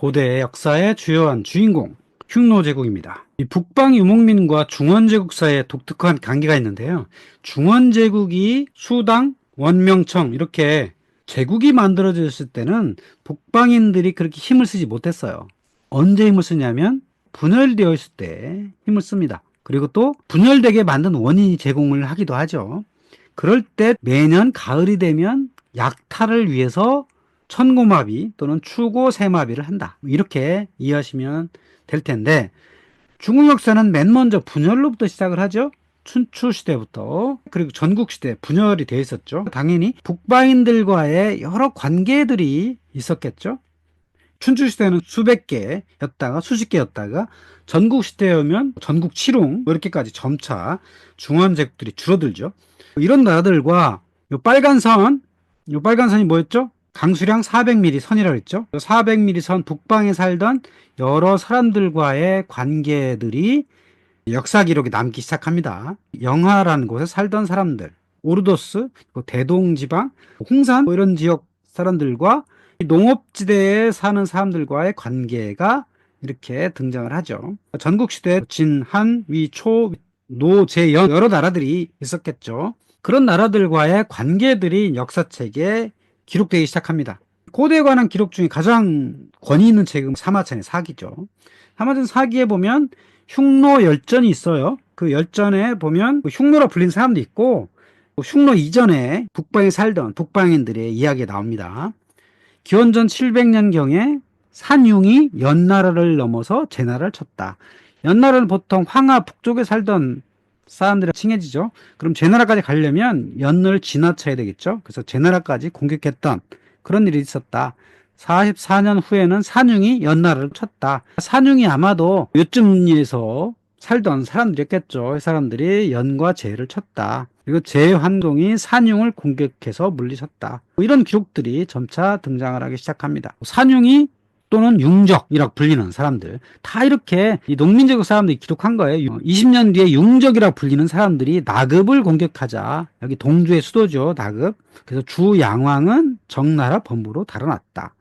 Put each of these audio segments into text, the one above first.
고대 역사의 주요한 주인공 흉노 제국입니다. 이 북방 유목민과 중원 제국 사이에 독특한 관계가 있는데요. 중원 제국이 수당, 원명청 이렇게 제국이 만들어졌을 때는 북방인들이 그렇게 힘을 쓰지 못했어요. 언제 힘을 쓰냐면 분열되어 있을 때 힘을 씁니다. 그리고 또 분열되게 만든 원인이 제공을 하기도 하죠. 그럴 때 매년 가을이 되면 약탈을 위해서 천고마비 또는 추고세마비를 한다. 이렇게 이해하시면 될 텐데 중국 역사는 맨 먼저 분열로부터 시작을 하죠. 춘추 시대부터 그리고 전국 시대 분열이 되어 있었죠. 당연히 북방인들과의 여러 관계들이 있었겠죠. 춘추 시대는 수백 개였다가 수십 개였다가 전국 시대에 오면 전국 칠웅 뭐 이렇게까지 점차 중원 제국들이 줄어들죠. 이런 나라들과 요 빨간 선, 요 빨간 선이 뭐였죠? 강수량 400mm 선이라고 했죠. 400mm 선 북방에 살던 여러 사람들과의 관계들이 역사 기록에 남기 시작합니다. 영하라는 곳에 살던 사람들, 오르도스, 대동지방, 홍산 뭐 이런 지역 사람들과 농업지대에 사는 사람들과의 관계가 이렇게 등장을 하죠. 전국시대 진, 한, 위, 초, 노, 제, 연 여러 나라들이 있었겠죠. 그런 나라들과의 관계들이 역사책에 기록되기 시작합니다. 고대에 관한 기록 중에 가장 권위 있는 책은 사마천의 사기죠. 사마천 사기에 보면 흉노 열전이 있어요. 그 열전에 보면 흉노라 불린 사람도 있고 흉노 이전에 북방에 살던 북방인들의 이야기가 나옵니다. 기원전 700년경에 산융이 연나라를 넘어서 제나라를 쳤다. 연나라는 보통 황하 북쪽에 살던 사람들이 칭해지죠. 그럼 제나라까지 가려면 연을 지나쳐야 되겠죠. 그래서 제나라까지 공격했던 그런 일이 있었다. 44년 후에는 산융이 연나라를 쳤다. 산융이 아마도 요쯤에서 살던 사람들이었겠죠. 이 사람들이 연과 제를 쳤다. 그리고 제환동이 산융을 공격해서 물리쳤다. 뭐 이런 기록들이 점차 등장을 하기 시작합니다. 산융이 또는 융적이라고 불리는 사람들 다 이렇게 이 농민제국 사람들이 기록한 거예요. 20년 뒤에 융적이라고 불리는 사람들이 나급을 공격하자 여기 동주의 수도죠 나급. 그래서 주 양왕은 정나라 범부로 달아났다.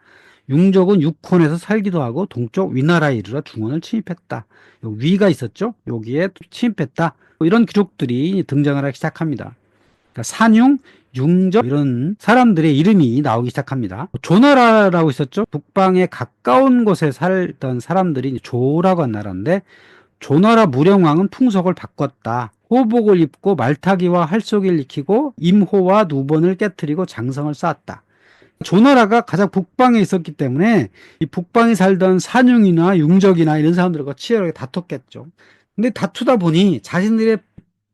융적은 육혼에서 살기도 하고 동쪽 위나라에 이르러 중원을 침입했다. 위가 있었죠. 여기에 침입했다. 뭐 이런 기록들이 등장을 하기 시작합니다. 그러니까 산융, 융적 이런 사람들의 이름이 나오기 시작합니다. 조나라라고 있었죠. 북방에 가까운 곳에 살던 사람들이 조라고 한 나라인데 조나라 무령왕은 풍속을 바꿨다. 호복을 입고 말타기와 활쏘기를 익히고 임호와 누번을 깨뜨리고 장성을 쌓았다. 조나라가 가장 북방에 있었기 때문에 이 북방에 살던 산융이나 융적이나 이런 사람들과 치열하게 다퉜겠죠. 근데 다투다 보니 자신들의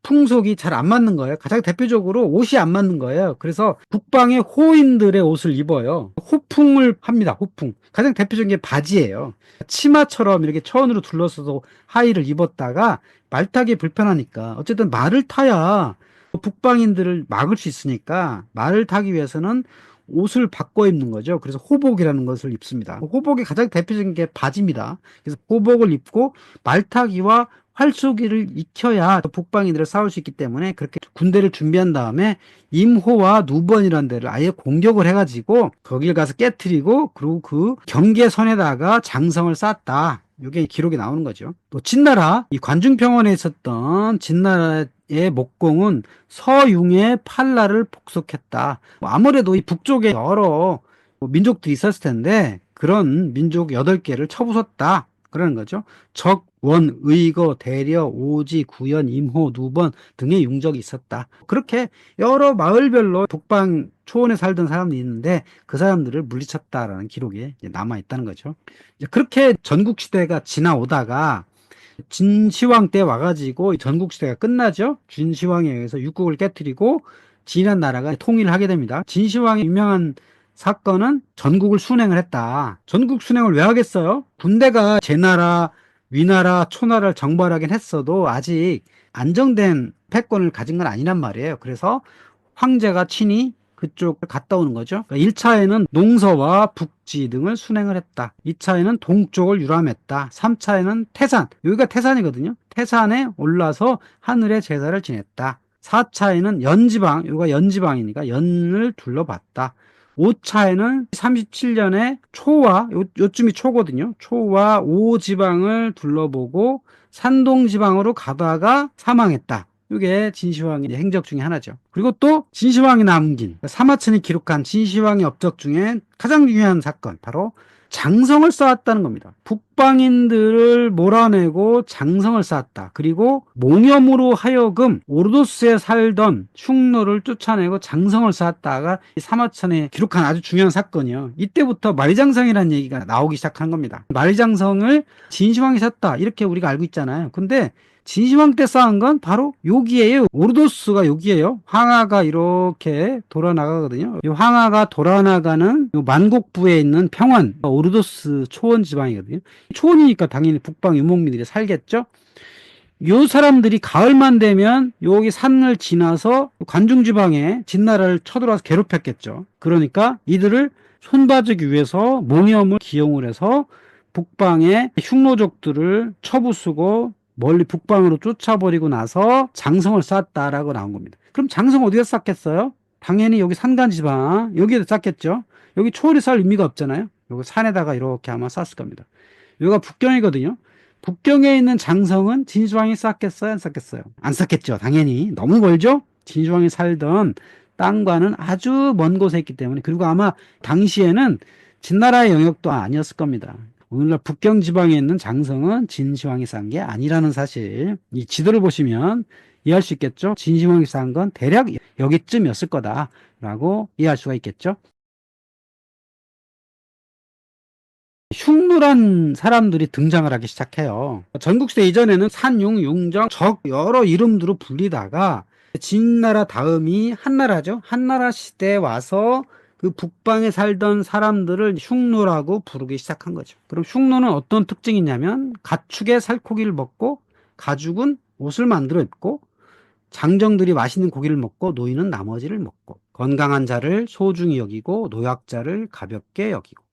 풍속이 잘 안 맞는 거예요. 가장 대표적으로 옷이 안 맞는 거예요. 그래서 북방의 호인들의 옷을 입어요. 호풍을 합니다. 호풍. 가장 대표적인 게 바지예요. 치마처럼 이렇게 천으로 둘러서도 하의를 입었다가 말 타기 불편하니까 어쨌든 말을 타야 북방인들을 막을 수 있으니까 말을 타기 위해서는 옷을 바꿔 입는 거죠. 그래서 호복이라는 것을 입습니다. 호복의 가장 대표적인 게 바지입니다. 그래서 호복을 입고 말타기와 활쏘기를 익혀야 북방인들을 싸울 수 있기 때문에 그렇게 군대를 준비한 다음에 임호와 누번이라는 데를 아예 공격을 해가지고 거길 가서 깨뜨리고 그리고 그 경계선에다가 장성을 쌓았다. 이게 기록이 나오는 거죠. 또 진나라 이 관중평원에 있었던 진나라의 목공은 서융의 팔라를 복속했다. 뭐 아무래도 이 북쪽에 여러 민족들이 있었을 텐데 그런 민족 8개를 쳐부쉈다. 그러는 거죠. 적, 원, 의거, 대려, 오지, 구연, 임호, 누번 등의 융적이 있었다. 그렇게 여러 마을별로 북방 초원에 살던 사람들이 있는데 그 사람들을 물리쳤다라는 기록이 남아 있다는 거죠. 그렇게 전국 시대가 지나오다가 진시황 때 와가지고 전국 시대가 끝나죠. 진시황에 의해서 육국을 깨뜨리고 진한 나라가 통일을 하게 됩니다. 진시황의 유명한 사건은 전국을 순행을 했다. 전국 순행을 왜 하겠어요? 군대가 제나라, 위나라, 초나라를 정벌하긴 했어도 아직 안정된 패권을 가진 건 아니란 말이에요. 그래서 황제가 친히 그쪽을 갔다 오는 거죠. 그러니까 1차에는 농서와 북지 등을 순행을 했다. 2차에는 동쪽을 유람했다. 3차에는 태산, 여기가 태산이거든요. 태산에 올라서 하늘의 제사를 지냈다. 4차에는 연지방, 여기가 연지방이니까 연을 둘러봤다. 5차에는 37년에 초와 요, 요쯤이 초거든요. 초와 5지방을 둘러보고 산동 지방으로 가다가 사망했다. 이게 진시황의 행적 중에 하나죠. 그리고 또 진시황이 남긴 사마천이 기록한 진시황의 업적 중에 가장 중요한 사건 바로 장성을 쌓았다는 겁니다. 북 방인들을 몰아내고 장성을 쌓았다. 그리고 몽염으로 하여금 오르도스에 살던 흉노를 쫓아내고 장성을 쌓았다가 이 사마천에 기록한 아주 중요한 사건이요. 이때부터 말장성이라는 얘기가 나오기 시작한 겁니다. 말장성을 진시황이 샀다. 이렇게 우리가 알고 있잖아요. 근데 진시황 때 쌓은 건 바로 여기에요. 오르도스가 여기에요. 황하가 이렇게 돌아나가거든요. 이 황하가 돌아나가는 이 만곡부에 있는 평원, 오르도스 초원 지방이거든요. 초원이니까 당연히 북방 유목민들이 살겠죠. 요 사람들이 가을만 되면 여기 산을 지나서 관중 지방에 진나라를 쳐들어와서 괴롭혔겠죠. 그러니까 이들을 손봐주기 위해서 몽염을 기용을 해서 북방의 흉노족들을 처부수고 멀리 북방으로 쫓아버리고 나서 장성을 쌓았다라고 나온 겁니다. 그럼 장성 어디에 쌓겠어요? 당연히 여기 산간 지방 여기에 쌓겠죠. 여기 초월이 쌀 의미가 없잖아요. 여기 산에다가 이렇게 아마 쌓았을 겁니다. 여기가 북경이거든요. 북경에 있는 장성은 진시황이 쌓겠어요? 안 쌓겠어요? 안 쌓겠죠. 당연히. 너무 멀죠? 진시황이 살던 땅과는 아주 먼 곳에 있기 때문에 그리고 아마 당시에는 진나라의 영역도 아니었을 겁니다. 오늘날 북경 지방에 있는 장성은 진시황이 쌓은 게 아니라는 사실. 이 지도를 보시면 이해할 수 있겠죠? 진시황이 쌓은 건 대략 여기쯤이었을 거다라고 이해할 수가 있겠죠? 흉노란 사람들이 등장을 하기 시작해요. 전국시대 이전에는 산융, 융정, 적 여러 이름으로 불리다가 진나라 다음이 한나라죠. 한나라 시대에 와서 그 북방에 살던 사람들을 흉노라고 부르기 시작한 거죠. 그럼 흉노는 어떤 특징이 있냐면 가축의 살코기를 먹고 가죽은 옷을 만들어 입고 장정들이 맛있는 고기를 먹고 노인은 나머지를 먹고 건강한 자를 소중히 여기고 노약자를 가볍게 여기고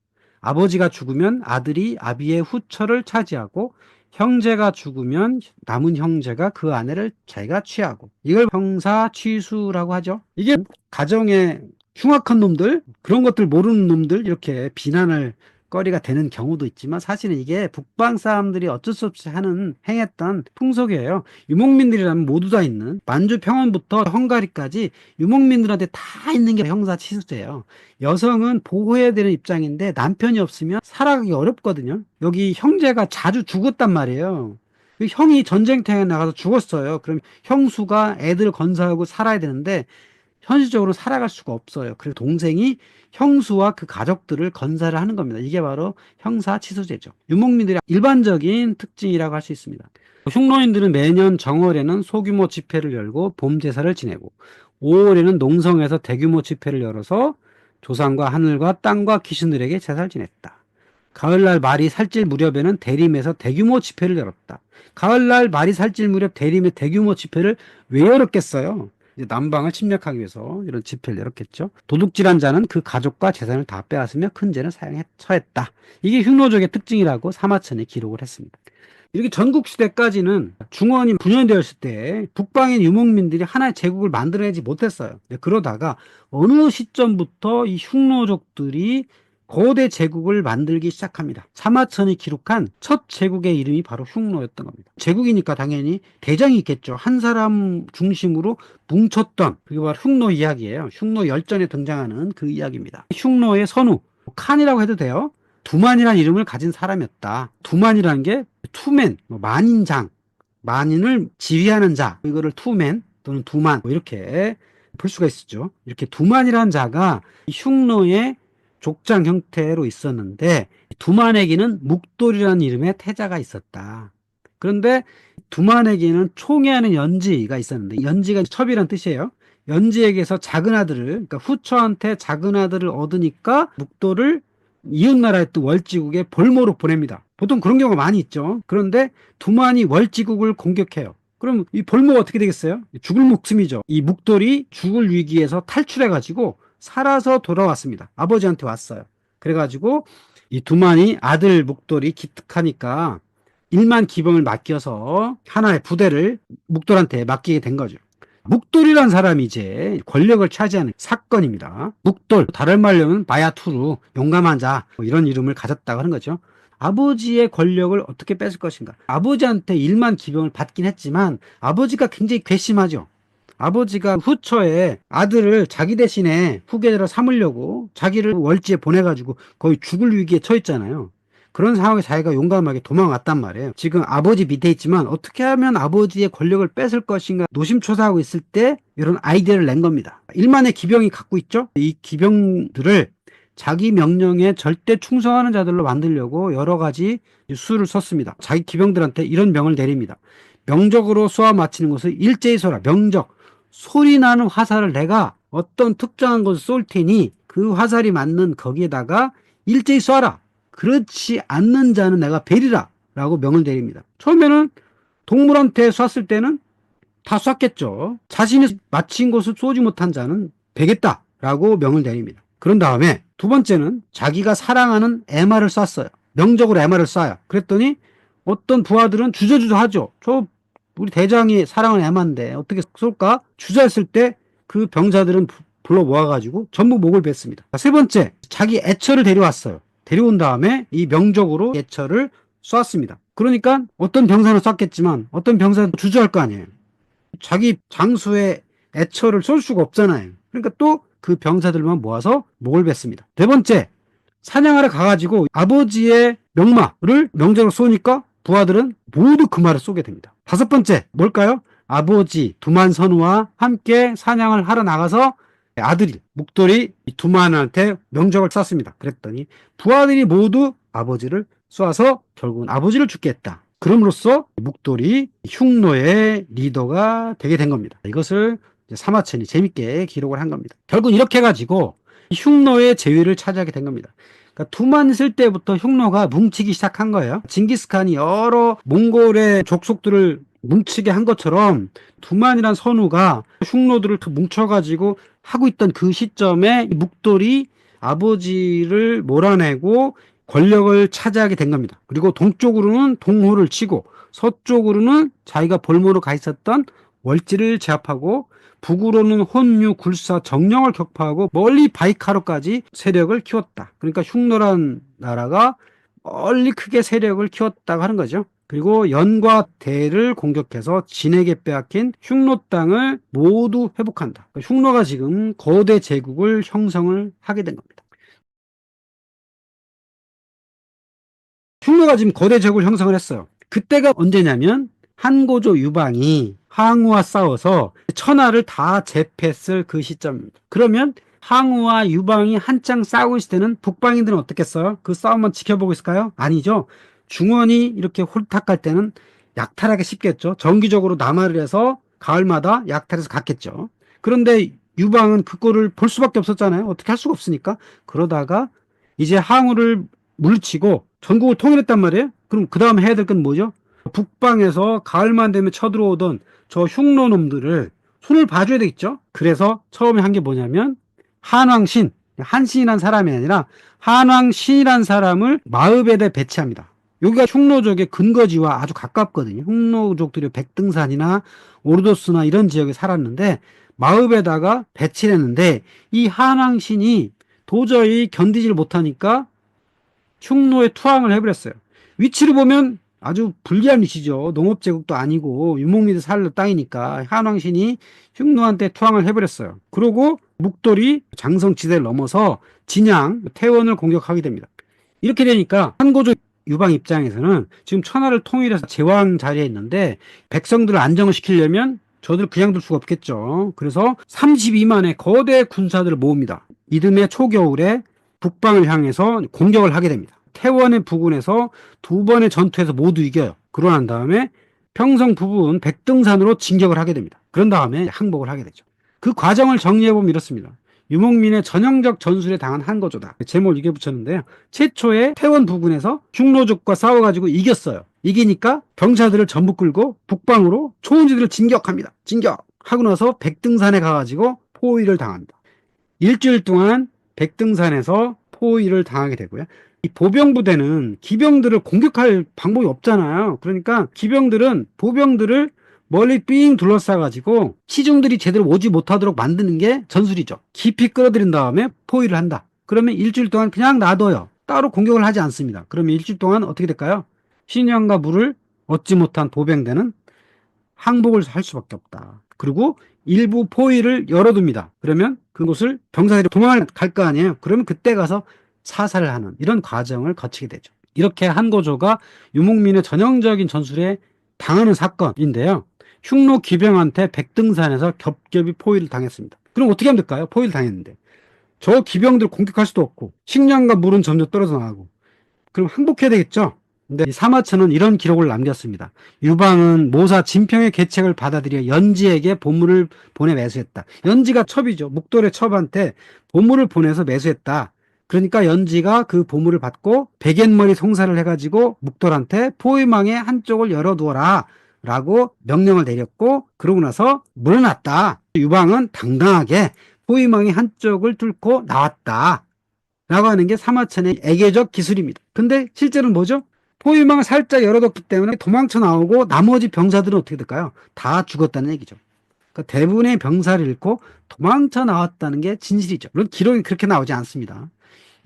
아버지가 죽으면 아들이 아비의 후처를 차지하고 형제가 죽으면 남은 형제가 그 아내를 자기가 취하고 이걸 형사 취수라고 하죠. 이게 가정의 흉악한 놈들, 그런 것들 모르는 놈들 이렇게 비난할 거리가 되는 경우도 있지만 사실은 이게 북방 사람들이 어쩔 수 없이 하는 행했던 풍속이에요. 유목민들이라면 모두 다 있는 만주 평원부터 헝가리까지 유목민들한테 다 있는 게 형사 치수제예요. 여성은 보호해야 되는 입장인데 남편이 없으면 살아가기 어렵거든요. 여기 형제가 자주 죽었단 말이에요. 그 형이 전쟁터에 나가서 죽었어요. 그럼 형수가 애들 건사하고 살아야 되는데 현실적으로 살아갈 수가 없어요. 그래서 동생이 형수와 그 가족들을 건사를 하는 겁니다. 이게 바로 형사 치수제죠. 유목민들의 일반적인 특징이라고 할 수 있습니다. 흉노인들은 매년 정월에는 소규모 집회를 열고 봄 제사를 지내고 5월에는 농성에서 대규모 집회를 열어서 조상과 하늘과 땅과 귀신들에게 제사를 지냈다. 가을날 말이 살찔 무렵에는 대림에서 대규모 집회를 열었다. 가을날 말이 살찔 무렵 대림에 대규모 집회를 왜 열었겠어요? 이제 남방을 침략하기 위해서 이런 집회를 열었겠죠. 도둑질한 자는 그 가족과 재산을 다 빼앗으며 큰 죄를 사용해 처했다. 이게 흉노족의 특징이라고 사마천이 기록을 했습니다. 이렇게 전국 시대까지는 중원이 분열되었을 때 북방의 유목민들이 하나의 제국을 만들어내지 못했어요. 그러다가 어느 시점부터 이 흉노족들이 거대 제국을 만들기 시작합니다. 사마천이 기록한 첫 제국의 이름이 바로 흉노였던 겁니다. 제국이니까 당연히 대장이 있겠죠. 한 사람 중심으로 뭉쳤던 그게 바로 흉노 이야기예요. 흉노 열전에 등장하는 그 이야기입니다. 흉노의 선우, 칸이라고 해도 돼요. 두만이라는 이름을 가진 사람이었다. 두만이라는 게 투맨, 뭐 만인장, 만인을 지휘하는 자, 이거를 투맨 또는 두만 뭐 이렇게 볼 수가 있었죠. 이렇게 두만이라는 자가 흉노의 족장 형태로 있었는데 두만에게는 묵돌이라는 이름의 태자가 있었다. 그런데 두만에게는 총애하는 연지가 있었는데 연지가 첩이란 뜻이에요. 연지에게서 작은 아들을 그러니까 후처한테 작은 아들을 얻으니까 묵돌을 이웃나라의 또 월지국에 볼모로 보냅니다. 보통 그런 경우가 많이 있죠. 그런데 두만이 월지국을 공격해요. 그럼 이 볼모가 어떻게 되겠어요? 죽을 목숨이죠. 이 묵돌이 죽을 위기에서 탈출해가지고 살아서 돌아왔습니다. 아버지한테 왔어요. 그래가지고 이 두만이 아들 묵돌이 기특하니까 일만 기병을 맡겨서 하나의 부대를 묵돌한테 맡기게 된 거죠. 묵돌이란 사람이 이제 권력을 차지하는 사건입니다. 묵돌, 다른 말로는 바야투르, 용감한 자, 뭐 이런 이름을 가졌다고 하는 거죠. 아버지의 권력을 어떻게 뺏을 것인가. 아버지한테 일만 기병을 받긴 했지만 아버지가 굉장히 괘씸하죠. 아버지가 후처에 아들을 자기 대신에 후계자로 삼으려고 자기를 월지에 보내가지고 거의 죽을 위기에 처했잖아요. 그런 상황에 자기가 용감하게 도망왔단 말이에요. 지금 아버지 밑에 있지만 어떻게 하면 아버지의 권력을 뺏을 것인가 노심초사하고 있을 때 이런 아이디어를 낸 겁니다. 일만의 기병이 갖고 있죠. 이 기병들을 자기 명령에 절대 충성하는 자들로 만들려고 여러 가지 수를 썼습니다. 자기 기병들한테 이런 명을 내립니다. 명적으로 쏘아 마치는 것을 일제히 쏘라. 명적. 소리 나는 화살을 내가 어떤 특정한 곳을 쏠 테니 그 화살이 맞는 거기에다가 일제히 쏴라. 그렇지 않는 자는 내가 베리라. 라고 명을 내립니다. 처음에는 동물한테 쐈을 때는 다 쐈겠죠. 자신이 마친 곳을 쏘지 못한 자는 베겠다. 라고 명을 내립니다. 그런 다음에 두 번째는 자기가 사랑하는 에마를 쐈어요. 명적으로 에마를 쏴요. 그랬더니 어떤 부하들은 주저주저 하죠. 저 우리 대장이 사랑하는 에마인데 어떻게 쏠까? 주저했을 때 그 병사들은 부- 불러 모아가지고 전부 목을 뱉습니다. 자, 세 번째, 자기 애처를 데려왔어요. 데려온 다음에 이 명적으로 애처를 쐈습니다. 그러니까 어떤 병사는 쐈겠지만 어떤 병사는 주저할 거 아니에요. 자기 장수의 애처를 쏠 수가 없잖아요. 그러니까 또 그 병사들만 모아서 목을 뱉습니다. 네 번째, 사냥하러 가가지고 아버지의 명마를 명적으로 쏘니까 부하들은 모두 그 말을 쏘게 됩니다. 다섯 번째, 뭘까요? 아버지 두만 선우와 함께 사냥을 하러 나가서 아들이 묵돌이 이 두만한테 명적을 쐈습니다. 그랬더니 부하들이 모두 아버지를 쏴서 결국은 아버지를 죽게 했다. 그럼으로써 묵돌이 흉노의 리더가 되게 된 겁니다. 이것을 사마천이 재밌게 기록을 한 겁니다. 결국 이렇게 해가지고 흉노의 제위를 차지하게 된 겁니다. 그러니까 두만 있을 때부터 흉노가 뭉치기 시작한 거예요. 징기스칸이 여러 몽골의 족속들을 뭉치게 한 것처럼 두만이란 선우가 흉노들을 다 뭉쳐가지고 하고 있던 그 시점에 이 묵돌이 아버지를 몰아내고 권력을 차지하게 된 겁니다. 그리고 동쪽으로는 동호를 치고 서쪽으로는 자기가 볼모로 가 있었던 월지를 제압하고 북으로는 혼유, 굴사, 정령을 격파하고 멀리 바이카로까지 세력을 키웠다. 그러니까 흉노란 나라가 멀리 크게 세력을 키웠다고 하는 거죠. 그리고 연과 대를 공격해서 진에게 빼앗긴 흉노 땅을 모두 회복한다. 그러니까 흉노가 지금 거대 제국을 형성을 하게 된 겁니다. 흉노가 지금 거대 제국을 형성을 했어요. 그때가 언제냐면 한고조 유방이 항우와 싸워서 천하를 다 제패했을 그 시점입니다. 그러면 항우와 유방이 한창 싸우고 있을 때는 북방인들은 어떻겠어요? 그 싸움만 지켜보고 있을까요? 아니죠. 중원이 이렇게 홀탁할 때는 약탈하기 쉽겠죠. 정기적으로 남하를 해서 가을마다 약탈해서 갔겠죠. 그런데 유방은 그거를 볼 수밖에 없었잖아요. 어떻게 할 수가 없으니까. 그러다가 이제 항우를 물리치고 전국을 통일했단 말이에요. 그럼 그 다음에 해야 될 건 뭐죠? 북방에서 가을만 되면 쳐들어오던 저 흉노 놈들을 손을 봐줘야 되겠죠? 그래서 처음에 한 게 뭐냐면 한왕신, 한신이란 사람이 아니라 한왕신이란 사람을 마읍에다 배치합니다. 여기가 흉노족의 근거지와 아주 가깝거든요. 흉노족들이 백등산이나 오르도스나 이런 지역에 살았는데 마읍에다가 배치를 했는데 이 한왕신이 도저히 견디질 못하니까 흉노에 투항을 해버렸어요. 위치를 보면 아주 불리한 위치죠. 농업제국도 아니고 유목민들 살던 땅이니까 한왕신이 흉노한테 투항을 해버렸어요. 그러고 묵돌이 장성지대를 넘어서 진양, 태원을 공격하게 됩니다. 이렇게 되니까 한고조 유방 입장에서는 지금 천하를 통일해서 제왕 자리에 있는데 백성들을 안정을 시키려면 저들 그냥 둘 수가 없겠죠. 그래서 32만의 거대 군사들을 모읍니다. 이듬해 초겨울에 북방을 향해서 공격을 하게 됩니다. 태원의 부근에서 두 번의 전투에서 모두 이겨요. 그러고 난 다음에 평성 부분 백등산으로 진격을 하게 됩니다. 그런 다음에 항복을 하게 되죠. 그 과정을 정리해보면 이렇습니다. 유목민의 전형적 전술에 당한 한거조다. 제목을 이게 붙였는데요. 최초에 태원 부근에서 흉노족과 싸워가지고 이겼어요. 이기니까 병사들을 전부 끌고 북방으로 초원지들을 진격합니다. 진격! 하고 나서 백등산에 가가지고 포위를 당합니다. 일주일 동안 백등산에서 포위를 당하게 되고요. 이 보병 부대는 기병들을 공격할 방법이 없잖아요. 그러니까 기병들은 보병들을 멀리 삥 둘러싸가지고 시중들이 제대로 오지 못하도록 만드는 게 전술이죠. 깊이 끌어들인 다음에 포위를 한다. 그러면 일주일 동안 그냥 놔둬요. 따로 공격을 하지 않습니다. 그러면 일주일 동안 어떻게 될까요? 신령과 물을 얻지 못한 보병대는 항복을 할 수밖에 없다. 그리고 일부 포위를 열어둡니다. 그러면 그곳을 병사들이 도망을 갈 거 아니에요. 그러면 그때 가서 사살을 하는 이런 과정을 거치게 되죠. 이렇게 한고조가 유목민의 전형적인 전술에 당하는 사건인데요. 흉노 기병한테 백등산에서 겹겹이 포위를 당했습니다. 그럼 어떻게 하면 될까요? 포위를 당했는데. 저 기병들 공격할 수도 없고 식량과 물은 점점 떨어져 나가고 그럼 항복해야 되겠죠? 근데 이 사마천은 이런 기록을 남겼습니다. 유방은 모사 진평의 계책을 받아들여 연지에게 보물을 보내 매수했다. 연지가 첩이죠. 묵돌의 첩한테 보물을 보내서 매수했다. 그러니까 연지가 그 보물을 받고 백엔머리 송사를 해가지고 묵돌한테 포위망의 한쪽을 열어두어라 라고 명령을 내렸고 그러고 나서 물어났다. 유방은 당당하게 포위망의 한쪽을 뚫고 나왔다. 라고 하는 게 사마천의 애계적 기술입니다. 근데 실제로는 뭐죠? 포위망을 살짝 열어뒀기 때문에 도망쳐 나오고 나머지 병사들은 어떻게 될까요? 다 죽었다는 얘기죠. 그러니까 대부분의 병사를 잃고 도망쳐 나왔다는 게 진실이죠. 물론 기록이 그렇게 나오지 않습니다.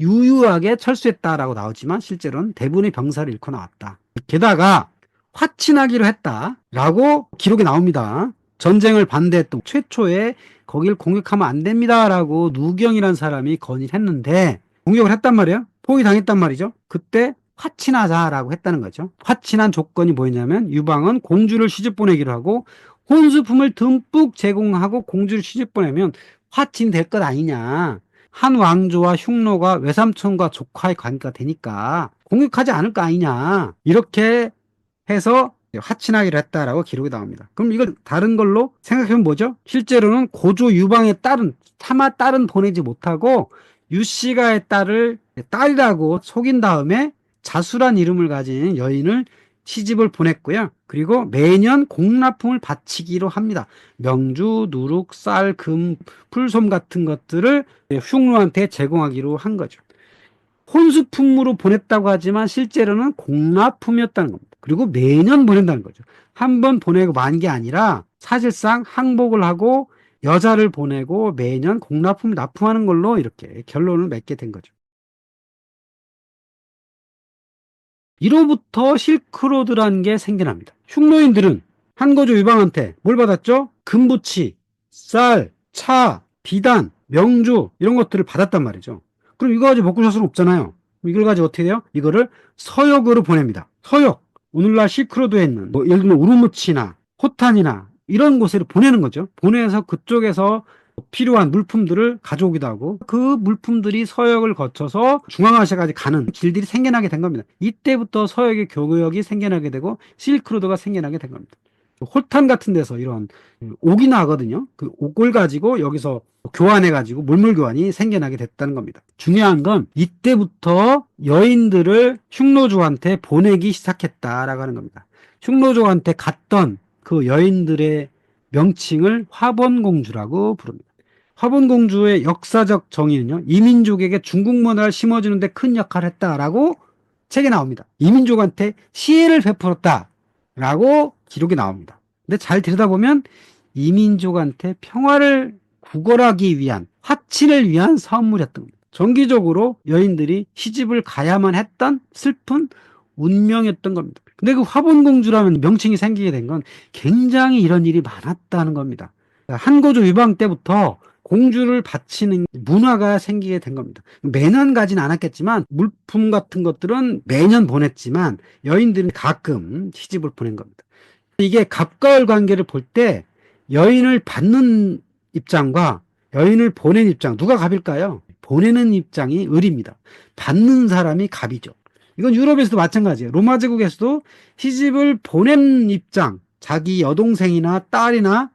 유유하게 철수했다라고 나오지만 실제로는 대부분의 병사를 잃고 나왔다. 게다가 화친하기로 했다라고 기록이 나옵니다. 전쟁을 반대했던 최초에 거길 공격하면 안 됩니다라고 누경이라는 사람이 건의를 했는데 공격을 했단 말이에요. 포위 당했단 말이죠. 그때 화친하자라고 했다는 거죠. 화친한 조건이 뭐였냐면 유방은 공주를 시집 보내기로 하고 혼수품을 듬뿍 제공하고 공주를 시집 보내면 화친 될 것 아니냐. 한 왕조와 흉노가 외삼촌과 조카의 관계가 되니까 공격하지 않을 거 아니냐. 이렇게 해서 화친하기로 했다라고 기록이 나옵니다. 그럼 이걸 다른 걸로 생각하면 뭐죠? 실제로는 고조 유방의 딸은 차마 딸은 보내지 못하고 유 씨가의 딸을 딸이라고 속인 다음에 자수란 이름을 가진 여인을 시집을 보냈고요. 그리고 매년 공납품을 바치기로 합니다. 명주, 누룩, 쌀, 금, 풀솜 같은 것들을 흉노한테 제공하기로 한 거죠. 혼수품으로 보냈다고 하지만 실제로는 공납품이었다는 겁니다. 그리고 매년 보낸다는 거죠. 한 번 보내고 만 게 아니라 사실상 항복을 하고 여자를 보내고 매년 공납품 납품하는 걸로 이렇게 결론을 맺게 된 거죠. 이로부터 실크로드라는 게 생겨납니다. 흉노인들은 한거조 유방한테 뭘 받았죠? 금부치, 쌀, 차, 비단, 명주 이런 것들을 받았단 말이죠. 그럼 이거 가지고 먹고 살 수는 없잖아요. 이걸 가지고 어떻게 해요? 이거를 서역으로 보냅니다. 서역. 오늘날 실크로드에 있는 뭐 예를 들면 우르무치나 호탄이나 이런 곳에 보내는 거죠. 보내서 그쪽에서 필요한 물품들을 가져오기도 하고 그 물품들이 서역을 거쳐서 중앙아시아까지 가는 길들이 생겨나게 된 겁니다. 이때부터 서역의 교역이 생겨나게 되고 실크로드가 생겨나게 된 겁니다. 홀탄 같은 데서 이런 옥이 나거든요. 그 옥을 가지고 여기서 교환해가지고 물물 교환이 생겨나게 됐다는 겁니다. 중요한 건 이때부터 여인들을 흉노조한테 보내기 시작했다라고 하는 겁니다. 흉노조한테 갔던 그 여인들의 명칭을 화본공주라고 부릅니다. 화본공주의 역사적 정의는요, 이민족에게 중국 문화를 심어주는데 큰 역할을 했다라고 책에 나옵니다. 이민족한테 시혜를 베풀었다라고 기록이 나옵니다. 근데 잘 들여다보면 이민족한테 평화를 구걸하기 위한, 화친을 위한 선물이었던 겁니다. 정기적으로 여인들이 시집을 가야만 했던 슬픈 운명이었던 겁니다. 근데 그 화본공주라는 명칭이 생기게 된 건 굉장히 이런 일이 많았다는 겁니다. 한고조 위방 때부터 공주를 바치는 문화가 생기게 된 겁니다. 매년 가진 않았겠지만 물품 같은 것들은 매년 보냈지만 여인들은 가끔 시집을 보낸 겁니다. 이게 갑과을 관계를 볼 때 여인을 받는 입장과 여인을 보낸 입장 누가 갑일까요? 보내는 입장이 을입니다. 받는 사람이 갑이죠. 이건 유럽에서도 마찬가지예요. 로마 제국에서도 시집을 보낸 입장, 자기 여동생이나 딸이나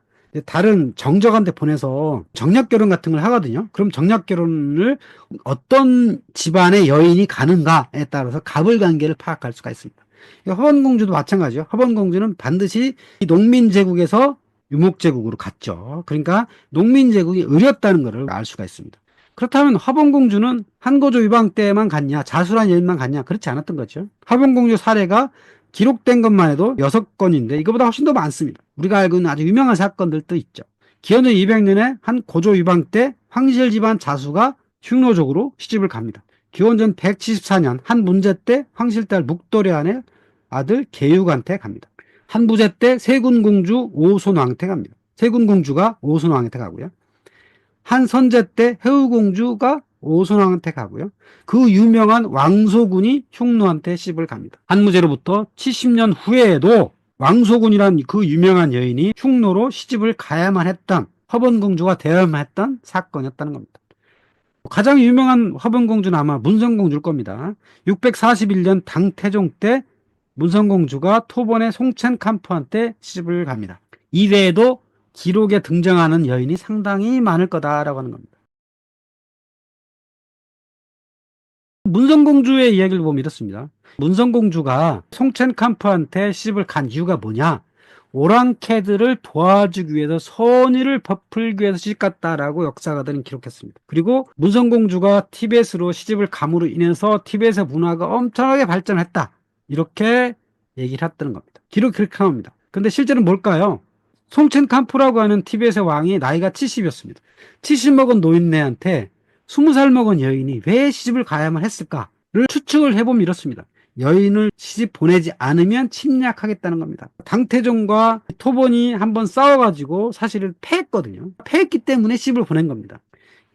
다른 정적한테 보내서 정략 결혼 같은 걸 하거든요. 그럼 정략 결혼을 어떤 집안의 여인이 가는가에 따라서 갑을 관계를 파악할 수가 있습니다. 허번공주도 마찬가지죠. 허번공주는 반드시 농민 제국에서 유목 제국으로 갔죠. 그러니까 농민 제국이 의렸다는 것을 알 수가 있습니다. 그렇다면 화본공주는 한고조 위방 때만 갔냐, 자수란 여인만 갔냐, 그렇지 않았던 거죠. 화본공주 사례가 기록된 것만 해도 6건인데 이거보다 훨씬 더 많습니다. 우리가 알고 있는 아주 유명한 사건들도 있죠. 기원전 200년에 한 고조 유방 때 황실 집안 자수가 흉노족으로 시집을 갑니다. 기원전 174년 한 문제 때 황실딸 묵도리안의 아들 계육한테 갑니다. 한 부제 때 세군공주 오손왕한테 갑니다. 세군공주가 오손왕한테 가고요. 한 선제 때 해우공주가 오손왕한테 가고요. 그 유명한 왕소군이 흉노한테 씹을 갑니다. 한무제로부터 70년 후에도 왕소군이란 그 유명한 여인이 흉노로 시집을 가야만 했던 허번공주가 되어야만 했던 사건이었다는 겁니다. 가장 유명한 허번공주는 아마 문성공주일 겁니다. 641년 당태종 때 문성공주가 토본의 송첸 캄프한테 시집을 갑니다. 이외에도 기록에 등장하는 여인이 상당히 많을 거다라고 하는 겁니다. 문성공주의 이야기를 보면 이렇습니다. 문성공주가 송첸캄프한테 시집을 간 이유가 뭐냐? 오랑캐들을 도와주기 위해서 선의를 베풀기 위해서 시집 갔다라고 역사가들은 기록했습니다. 그리고 문성공주가 티벳으로 시집을 감으로 인해서 티벳의 문화가 엄청나게 발전했다. 이렇게 얘기를 했다는 겁니다. 기록이 그렇게 나옵니다. 근데 실제는 뭘까요? 송첸 캄프라고 하는 티벳의 왕이 나이가 70이었습니다. 70 먹은 노인네한테 20살 먹은 여인이 왜 시집을 가야만 했을까를 추측을 해보면 이렇습니다. 여인을 시집 보내지 않으면 침략하겠다는 겁니다. 당태종과 토본이 한번 싸워가지고 사실은 패했거든요. 패했기 때문에 시집을 보낸 겁니다.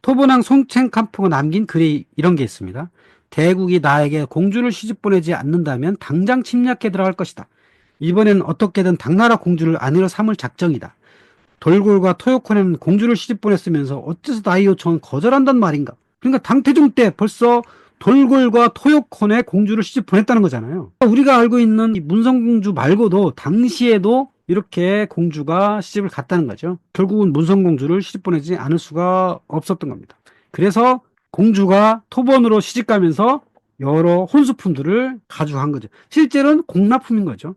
토본왕 송첸 캄프가 남긴 글이 이런 게 있습니다. 대국이 나에게 공주를 시집 보내지 않는다면 당장 침략해 들어갈 것이다. 이번엔 어떻게든 당나라 공주를 아내로 삼을 작정이다. 돌골과 토요코는 공주를 시집 보냈으면서 어째서 나의 요청은 거절한단 말인가? 그러니까 당태종 때 벌써 돌골과 토요콘의 공주를 시집 보냈다는 거잖아요. 우리가 알고 있는 이 문성공주 말고도 당시에도 이렇게 공주가 시집을 갔다는 거죠. 결국은 문성공주를 시집 보내지 않을 수가 없었던 겁니다. 그래서 공주가 토본으로 시집 가면서 여러 혼수품들을 가져간 거죠. 실제로는 공납품인 거죠.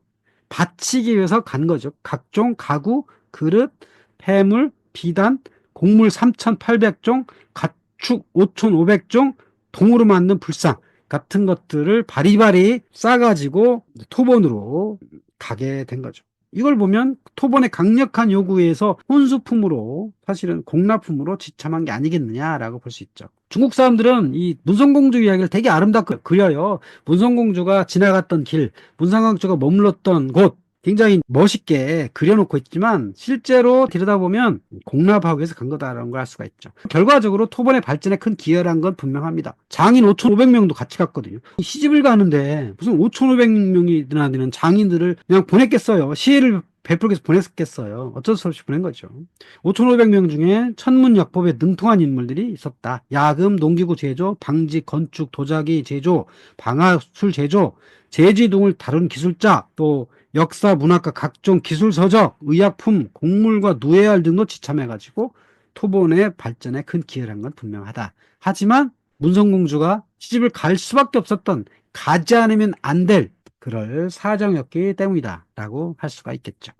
바치기 위해서 간 거죠. 각종 가구, 그릇, 폐물, 비단, 곡물 3,800종, 가축 5,500종, 동으로 만든 불상 같은 것들을 바리바리 싸가지고 토본으로 가게 된 거죠. 이걸 보면 토본의 강력한 요구에서 혼수품으로 사실은 공납품으로 지참한 게 아니겠느냐라고 볼 수 있죠. 중국 사람들은 이 문성공주 이야기를 되게 아름답게 그려요. 문성공주가 지나갔던 길, 문성공주가 머물렀던 곳, 굉장히 멋있게 그려놓고 있지만 실제로 들여다보면 공납하기 위해서 간 거다라는 걸 알 수가 있죠. 결과적으로 토본의 발전에 큰 기여를 한 건 분명합니다. 장인 5,500명도 같이 갔거든요. 시집을 가는데 무슨 5,500명이나 되는 장인들을 그냥 보냈겠어요. 시혜를 베풀기 위해서 보냈겠어요. 어쩔 수 없이 보낸 거죠. 5,500명 중에 천문역법에 능통한 인물들이 있었다. 야금, 농기구 제조, 방지, 건축, 도자기 제조, 방화술 제조, 제지동을 다룬 기술자, 또 역사, 문학과 각종 기술 서적, 의약품, 곡물과 누에알 등도 지참해가지고 토본의 발전에 큰 기여를 한 건 분명하다. 하지만 문성공주가 시집을 갈 수밖에 없었던 가지 않으면 안 될 그럴 사정이었기 때문이다 라고 할 수가 있겠죠.